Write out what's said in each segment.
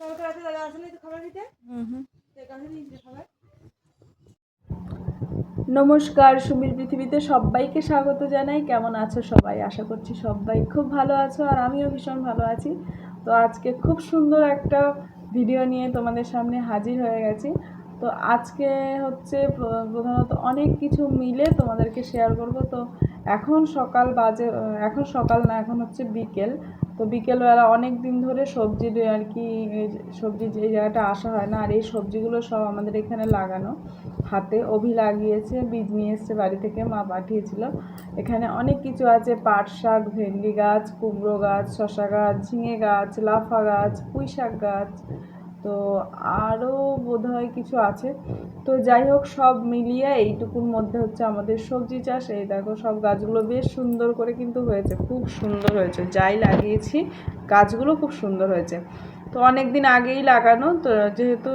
কালকে রাতে দাদা আসেনি তো খাবার দিতে হুম হুম। তো কাছে নিয়ে খাবার নমস্কার সুমির পৃথিবীতে সবাইকে স্বাগত জানাই। কেমন আছো সবাই? আশা করছি সবাই খুব ভালো আছো আর আমিও ভীষণ ভালো আছি। তো আজকে খুব সুন্দর একটা ভিডিও নিয়ে তোমাদের সামনে হাজির হয়ে গেছি। তো আজকে হচ্ছে প্রধানত অনেক কিছু মিলে তোমাদেরকে শেয়ার করব। তো এখন সকাল বাজে এখন সকাল না, এখন হচ্ছে বিকেল। তো বিকেলবেলা অনেক দিন ধরে সবজি আর কি সবজি এই জায়গাটা আসা হয় না, আর এই সবজিগুলো সব আমাদের এখানে লাগানো। হাতে অভি লাগিয়েছে, বীজ নিয়ে এসছে বাড়ি থেকে, মা পাঠিয়েছিল। এখানে অনেক কিছু আছে, পাট শাক, ভেন্ডি গাছ, কুমড়ো গাছ শশা গাছ, ঝিঙে গাছ, লাফা গাছ, পুঁই শাক গাছ তো আরও বোধহয় কিছু আছে। তো যাই হোক, সব মিলিয়ে এইটুকুর মধ্যে হচ্ছে আমাদের সবজি চাষ। এই দেখো, সব গাছগুলো বেশ সুন্দর করে কিন্তু হয়েছে, খুব সুন্দর হয়েছে। যাই লাগিয়েছি, গাছগুলো খুব সুন্দর হয়েছে। তো অনেক দিন আগেই লাগানো, তো যেহেতু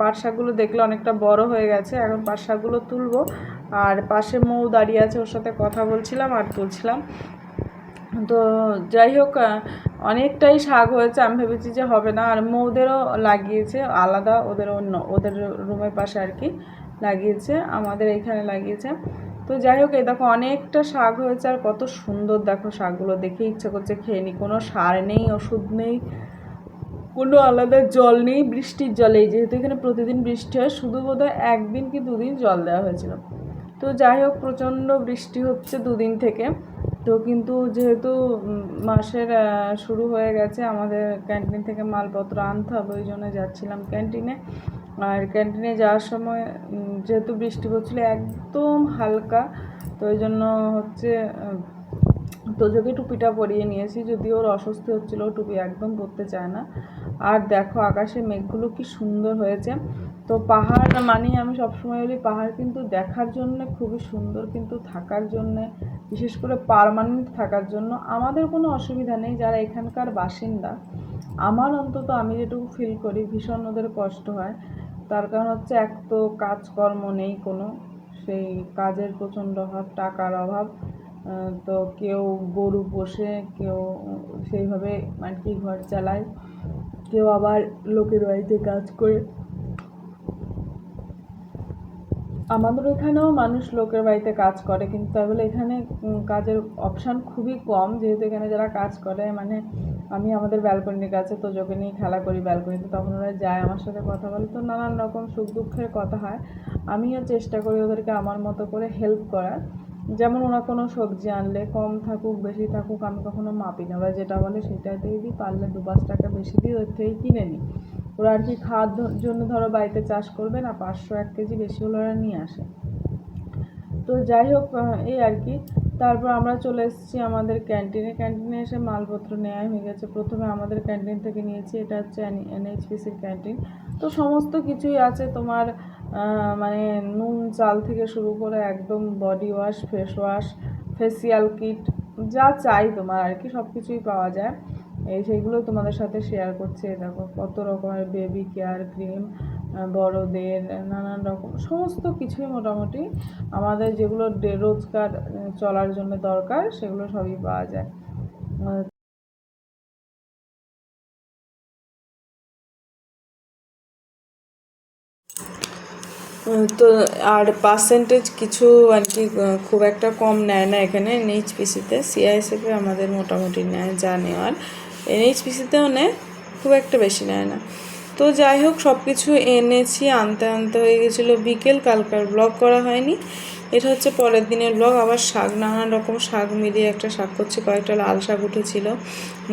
পাট শাকগুলো দেখলে অনেকটা বড় হয়ে গেছে, এখন পাট শাকগুলো তুলবো। আর পাশে মৌ দাঁড়িয়ে আছে, ওর সাথে কথা বলছিলাম আর তুলছিলাম। তো যাই হোক অনেকটাই শাক হয়েছে, আমি ভেবেছি যে হবে না। আর মৌদেরও লাগিয়েছে, আলাদা ওদের অন্য, ওদের রুমের পাশে আর কি লাগিয়েছে, আমাদের এখানে লাগিয়েছে। তো যাই হোক, এই দেখো অনেকটা শাক হয়েছে আর কত সুন্দর দেখো শাকগুলো, দেখে ইচ্ছে করছে খেয়ে নি। কোনো সার নেই, ওষুধ নেই, কোনো আলাদা জল নেই, বৃষ্টির জলেই যেহেতু এখানে প্রতিদিন বৃষ্টি হয়, শুধু বোধহয় একদিন কি দুদিন জল দেওয়া হয়েছিল। তো যাই হোক, প্রচণ্ড বৃষ্টি হচ্ছে দুদিন থেকে। তো কিন্তু যেহেতু মাসের শুরু হয়ে গেছে, আমাদের ক্যান্টিন থেকে মালপত্র আনতে হবে, ওই জন্য যাচ্ছিলাম ক্যান্টিনে। আর ক্যান্টিনে যাওয়ার সময় যেহেতু বৃষ্টি পড়ছিল, একদম হালকা, তো ওই জন্য হচ্ছে তোজোকে টুপিটা পরিয়ে নিয়েছি যদি ওর অস্বস্তি হচ্ছিল টুপি একদম পরতে চায় না। আর দেখো, আকাশে মেঘগুলো কি সুন্দর হয়েছে। তো পাহাড় মানে আমি সবসময় বলি, পাহাড় কিন্তু দেখার জন্য, খুবই সুন্দর কিন্তু থাকার জন্য বিশেষ করে পার্মানেন্ট থাকার জন্য আমাদের কোনো অসুবিধা নেই যারা এখানকার বাসিন্দা। আমার অন্তত আমি যেটুকু ফিল করি ভীষণ ওদের কষ্ট হয়। তার কারণ হচ্ছে এক তো কাজকর্ম নেই কোনো, সেই কাজের প্রচণ্ড অভাব, টাকার অভাব তো কেউ গরু পোষে, কেউ সেইভাবে আর কি ঘর চালায়, কেউ আবার লোকের বাড়িতে কাজ করে। আমাদের এখানেও মানুষ লোকের বাড়িতে কাজ করে, কিন্তু তাই বলে এখানে কাজের অপশান খুবই কম। যেহেতু এখানে যারা কাজ করে মানে আমি আমাদের ব্যালকনির কাছে তো যোগে নিয়ে খেলা করি ব্যালকনিতে তখন ওরা যায় আমার সাথে কথা বলে। তো নানান রকম সুখ দুঃখের কথা হয়। আমিও চেষ্টা করি ওদেরকে আমার মতো করে হেল্প করার। যেমন ওরা কোনো সবজি আনলে, কম থাকুক, বেশি থাকুক, আমি কখনো মাপি না। ওরা যেটা বলে সেটা দিয়ে দিই, পারলে দু পাঁচ টাকা বেশি দিই ওর থেকেই কিনে নিই। ওরা আর কি খাওয়ার জন্য ধরো বাড়িতে চাষ করবে না, পাঁচশো এক কেজি বেশি হলে ওরা নিয়ে আসে। তো যাই হোক এই আর কি। তারপর আমরা চলে এসেছি আমাদের ক্যান্টিনে। ক্যান্টিনে এসে মালপত্র নেওয়া হয়ে গেছে। প্রথমে আমাদের ক্যান্টিন থেকে নিয়েছি, এটা হচ্ছে এনএইচপিসির ক্যান্টিন। তো সমস্ত কিছুই আছে তোমার মানে নুন, চাল থেকে শুরু করে একদম body wash face wash facial kit যা চাই তোমার আর কি সব কিছুই পাওয়া যায়। এই সেইগুলো তোমাদের সাথে শেয়ার করছি। দেখো, কত রকমের বেবি কেয়ার ক্রিম বড়দের, নানান রকম, সমস্ত কিছুই মোটামুটি আমাদের যেগুলো রোজকার চলার জন্য দরকার, সেগুলো সবই পাওয়া যায়। তো আর পার্সেন্টেজ কিছু আর কি খুব একটা কম নেয় না এখানে এনএইচপিসিতে সিআইএসএফে আমাদের মোটামুটি নেয়, যা নেওয়ার। এনএইচপিসিতেও নেয় খুব একটা বেশি নেয় না। তো যাই হোক সব কিছু এনেছি, আনতে আনতে হয়ে গেছিল বিকেল কালকার ব্লগ করা হয়নি। এটা হচ্ছে পরের দিনের ব্লগ আবার শাক, নানান রকম শাক মিলিয়ে একটা শাক করছি, কয়েকটা লাল শাক উঠেছিল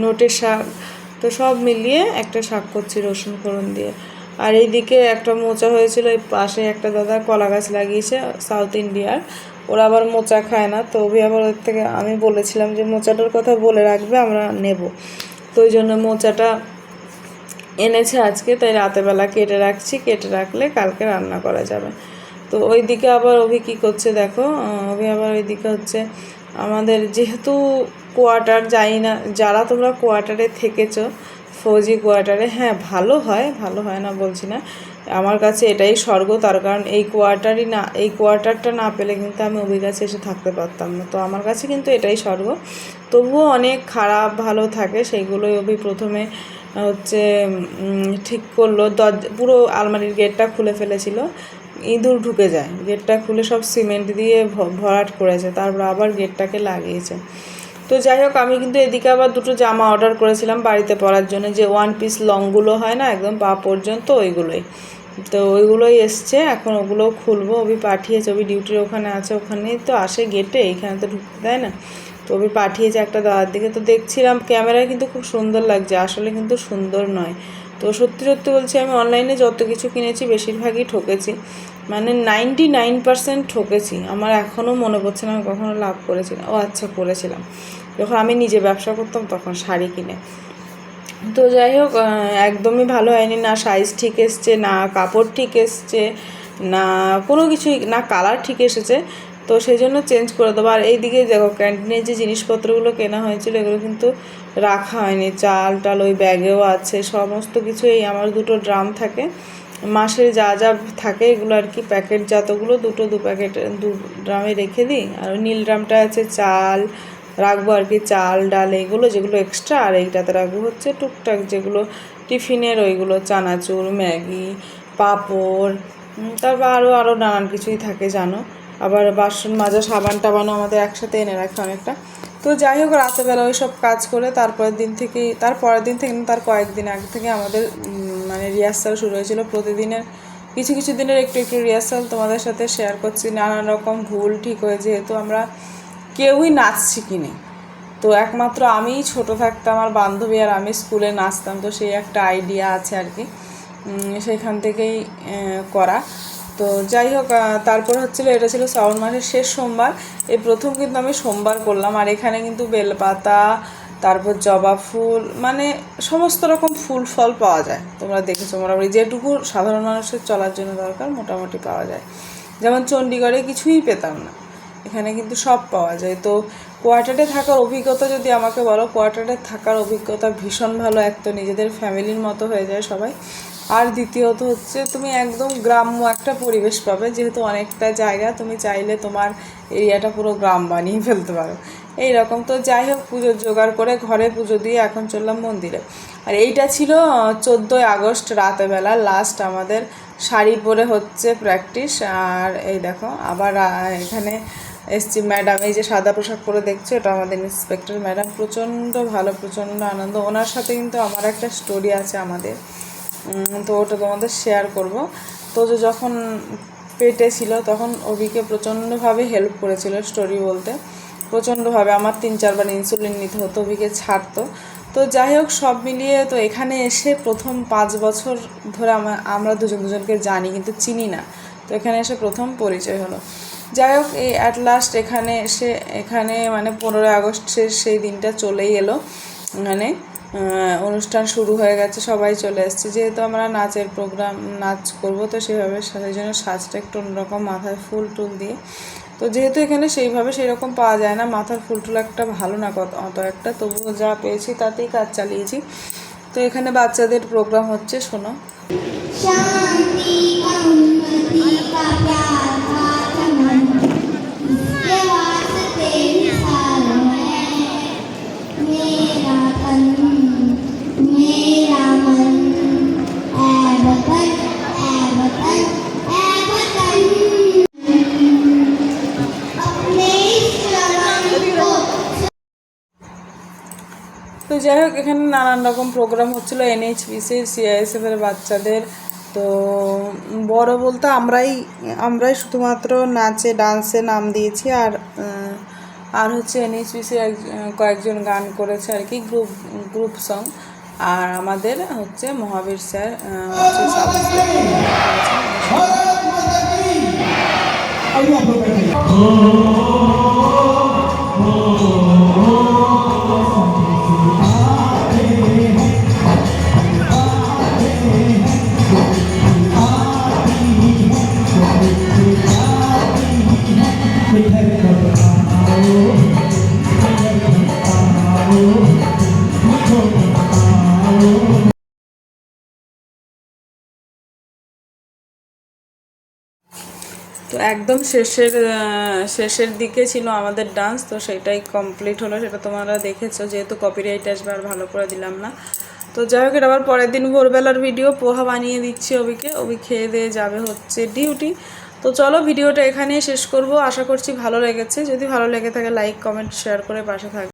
নোটের শাক, তো সব মিলিয়ে একটা শাক করছি রসুন ফোড়ন দিয়ে। আর এইদিকে একটা মোচা হয়েছিল, এই পাশে একটা দাদা কলা গাছ লাগিয়েছে, সাউথ ইন্ডিয়ার। ওরা আবার মোচা খায় না, তো অভি আবার ওর থেকে, আমি বলেছিলাম যে মোচাটার কথা বলে রাখবে, আমরা নেব। তো ওই জন্য মোচাটা এনেছে আজকে, তাই রাতেরবেলা কেটে রাখছি। কেটে রাখলে কালকে রান্না করা যাবে। তো ওই দিকে আবার অভি কী করছে দেখো? অভি আবার ওই দিকে হচ্ছে আমাদের যেহেতু কোয়ার্টার যাই না, যারা তোমরা কোয়ার্টারে থেকেছ, ফৌজি কোয়ার্টারে হ্যাঁ ভালো হয় ভালো হয় না বলছি না। আমার কাছে এটাই স্বর্গ, তার কারণ এই কোয়ার্টারই না, এই কোয়ার্টারটা না পেলে কিন্তু আমি অভির কাছে এসে থাকতে পারতাম না। তো আমার কাছে কিন্তু এটাই স্বর্গ। তবুও অনেক খারাপ, ভালো থাকে সেইগুলোই অভি প্রথমে হচ্ছে ঠিক করল। দরজা পুরো আলমারির গেটটা খুলে ফেলেছিল। ইঁদুর ঢুকে যায়। গেটটা খুলে সব সিমেন্ট দিয়ে ভরাট করেছে। তারপর আবার গেটটাকে লাগিয়েছে। তো যাই হোক, আমি কিন্তু এদিকে আবার দুটো জামা অর্ডার করেছিলাম বাড়িতে পরার জন্য। যে ওয়ান পিস লংগুলো হয় না, একদম পা পর্যন্ত, ওইগুলোই। তো ওইগুলোই এসছে, এখন ওগুলো খুলবো। ওবি পাঠিয়েছে ওবি ডিউটির ওখানে আছে ওখানেই তো আসে গেটে এখানে তো ঢুকতে দেয় না। তো ওবি পাঠিয়েছে একটা দাদার দিকে। তো দেখছিলাম ক্যামেরায় কিন্তু খুব সুন্দর লাগছে, আসলে কিন্তু সুন্দর নয়। তো সত্যি সত্যি বলছি, আমি অনলাইনে যত কিছু কিনেছি, বেশিরভাগই ঠকেছি। মানে নাইনটি নাইন পার্সেন্ট ঠকেছি। আমার এখনও মনে পড়ছে না, আমি কখনো লাভ করেছিলাম ও আচ্ছা করেছিলাম। যখন আমি নিজে ব্যবসা করতাম, তখন শাড়ি কিনে। তো যাই হোক একদমই ভালো হয়নি। না সাইজ ঠিক এসছে, না কাপড় ঠিক এসছে, না কোনো কিছুই, না কালার ঠিক এসেছে। তো সেই জন্য চেঞ্জ করে দেবো। আর এইদিকে দেখো ক্যান্টিনের যে জিনিসপত্রগুলো কেনা হয়েছিল, এগুলো কিন্তু রাখা হয়নি। চাল টাল ওই ব্যাগেও আছে, সমস্ত কিছু এই আমার দুটো ড্রাম থাকে। মাসের যা যা থাকে, এগুলো আর কি প্যাকেট জাতগুলো, দুটো দু প্যাকেট দু ড্রামে রেখে দিই। আর নীল ড্রামটা আছে, চাল রাখব আর কি, চাল, ডাল এইগুলো যেগুলো এক্সট্রা আর এইটাতে রাখব হচ্ছে টুকটাক যেগুলো টিফিনের ওইগুলো, চানাচুর, ম্যাগি, পাঁপড় তারপর আরও আরও নানান কিছুই থাকে জানো। আবার বাসন মাজা, সাবান টাবানও আমাদের একসাথে এনে রাখে অনেকটা। তো যাই হোক, রাতেবেলা ওই সব কাজ করে তারপরের দিন থেকেই, তার পরের দিন থেকে তার কয়েকদিন আগে থেকে আমাদের মানে রিহার্সাল শুরু হয়েছিল। প্রতিদিনের, কিছু কিছু দিনের একটু একটু রিহার্সাল তোমাদের সাথে শেয়ার করছি। নানান রকম ভুল ঠিক হয়ে যেহেতু আমরা কেউই নাচ শিখিনি তো একমাত্র আমিই ছোট থাকতাম আমার বান্ধবী আর আমি স্কুলে নাচতাম, তো সেই একটা আইডিয়া আছে আর কি সেখান থেকেই করা। তো যাই হোক তারপর হচ্ছিল, এটা ছিল শ্রাবণ মাসের শেষ সোমবার। এই প্রথম কিন্তু আমি সোমবার করলাম, আর এখানে কিন্তু বেলপাতা, তারপর জবা ফুল মানে সমস্ত রকম ফুল ফল পাওয়া যায়। তোমরা দেখেছ মোটামুটি, যেটুকু সাধারণ মানুষের চলার জন্য দরকার, মোটামুটি পাওয়া যায়। যেমন চণ্ডীগড়ে কিছুই পেতাম না। এখানে কিন্তু সব পাওয়া যায়। তো কোয়ার্টারে থাকার অভিজ্ঞতা যদি আমাকে বলো, কোয়ার্টারে থাকার অভিজ্ঞতা ভীষণ ভালো। এক তো নিজেদের ফ্যামিলির মতো হয়ে যায় সবাই। আর দ্বিতীয়ত হচ্ছে, তুমি একদম গ্রাম্য একটা পরিবেশ পাবে। যেহেতু অনেকটা জায়গা, তুমি চাইলে তোমার এরিয়াটা পুরো গ্রাম বানিয়ে ফেলতে পারো। এই রকম তো যাই হোক পুজোর জোগাড় করে ঘরে পুজো দিয়ে এখন চললাম মন্দিরে। আর এইটা ছিল চোদ্দোই আগস্ট রাতেবেলা। লাস্ট আমাদের শাড়ি পরে হচ্ছে প্র্যাকটিস আর এই দেখো, আবার এখানে এসছি ম্যাডাম, এই যে সাদা পোশাক পরে দেখছ, এটা আমাদের ইন্সপেক্টর ম্যাডাম। প্রচণ্ড ভালো, প্রচণ্ড আনন্দ। ওনার সাথে কিন্তু আমার একটা স্টোরি আছে আমাদের। তো ওটা তোমাদের শেয়ার করব। তো যে যখন পেটে ছিল, তখন অভিকে প্রচণ্ডভাবে হেল্প করেছিল স্টোরি বলতে। প্রচণ্ডভাবে, আমার তিন চারবার ইনসুলিন নিতে হতো, অভিকে ছাড়তো। তো যাই হোক, সব মিলিয়ে তো এখানে এসে প্রথম পাঁচ বছর ধরে আমরা দুজন দুজনকে জানি, কিন্তু চিনি না। তো এখানে এসে প্রথম পরিচয় হলো। যাই হোক, এই অ্যাট লাস্ট এখানে এসে, এখানে মানে পনেরোই আগস্টের সেই দিনটা চলেই এলো। মানে অনুষ্ঠান শুরু হয়ে গেছে, সবাই চলে এসেছে। যেহেতু আমরা নাচের প্রোগ্রাম নাচ করব, তো সেভাবে সেই জন্য সাজটা একটু অন্যরকম, মাথায় ফুল টুল দিয়ে। তো যেহেতু এখানে সেইভাবে সেই রকম পাওয়া যায় না, মাথার ফুল টুল একটা ভালো না কত, অত একটা, তবুও যা পেয়েছি তাতেই কাজ চালিয়েছি। তো এখানে বাচ্চাদের প্রোগ্রাম হচ্ছে, শোনো। যাই হোক, এখানে নানান রকম প্রোগ্রাম হচ্ছিল এনএইচপিসি সিআইএসএফের বাচ্চাদের। তো, বড় বলতে আমরাই আমরাই শুধুমাত্র নাচে ডান্সে নাম দিয়েছি আর আর হচ্ছে এনএইচপিসি কয়েকজন গান করেছে আর কি গ্রুপ গ্রুপ সং আর আমাদের হচ্ছে মহাবীর স্যার হচ্ছে একদম শেষের শেষের দিকে ছিল আমাদের ডান্স তো সেটাই কমপ্লিট হলো, সেটা তোমরা দেখেছ, যেহেতু কপিরাইট আসবে আর ভালো করে দিলাম না। তো যাই হোক, এটা আবার পরের দিন ভোরবেলার ভিডিও পোহা বানিয়ে দিচ্ছি অবিকে অবি খেয়ে দিয়ে যাবে হচ্ছে ডিউটি তো চলো ভিডিওটা এখানেই শেষ করব, আশা করছি ভালো লেগেছে, যদি ভালো লেগে থাকে লাইক কমেন্ট শেয়ার করে পাশে থাকবে